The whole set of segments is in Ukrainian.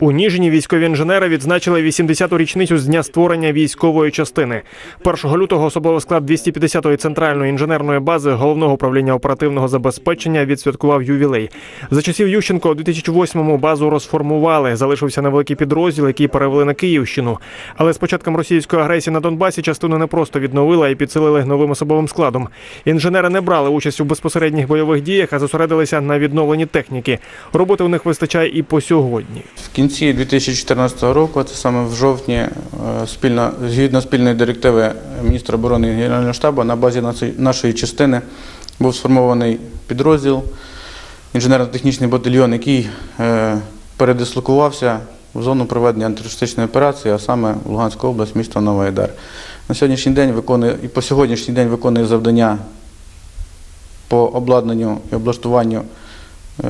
У Ніжині військові інженери відзначили 80-ту річницю з дня створення військової частини. 1 лютого особовий склад 250-ї центральної інженерної бази головного управління оперативного забезпечення відсвяткував ювілей. За часів Ющенко у 2008-му базу розформували. Залишився невеликий підрозділ, який перевели на Київщину. Але з початком російської агресії на Донбасі частину не просто відновили а й підсилили новим особовим складом. Інженери не брали участь у безпосередніх бойових діях, а зосередилися на відновленні техніки. Роботи у них вистачає і по сьогодні. Кінці 2014 року, це саме в жовтні, е, спільно, згідно спільної директиви міністра оборони і Генерального штабу, на базі нашої- нашої частини був сформований підрозділ, інженерно-технічний батальйон, який е, передислокувався в зону проведення антитерористичної операції, а саме в Луганську область, місто Новоайдар. На сьогоднішній день виконує і по сьогоднішній день виконує завдання по обладнанню і облаштуванню е,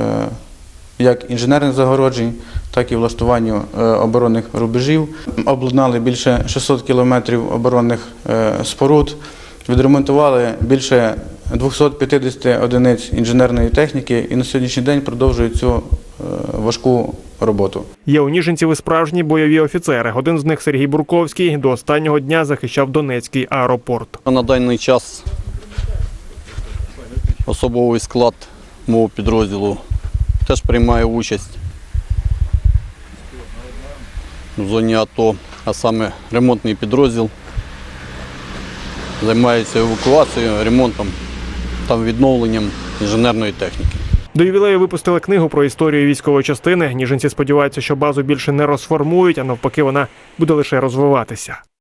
як інженерних загороджень, так і влаштуванню е, оборонних рубежів. Обладнали більше 600 кілометрів оборонних е, споруд, відремонтували більше 250 одиниць інженерної техніки і на сьогоднішній день продовжують цю е, важку роботу. Є у Ніжинців і справжні бойові офіцери. Один з них Сергій Бурковський до останнього дня захищав Донецький аеропорт. На даний час особовий склад мого підрозділу теж приймає участь в зоні АТО, а саме ремонтний підрозділ. Займається евакуацією, ремонтом та відновленням інженерної техніки. До ювілею випустили книгу про історію військової частини. Ніжинці сподіваються, що базу більше не розформують, а навпаки, вона буде лише розвиватися.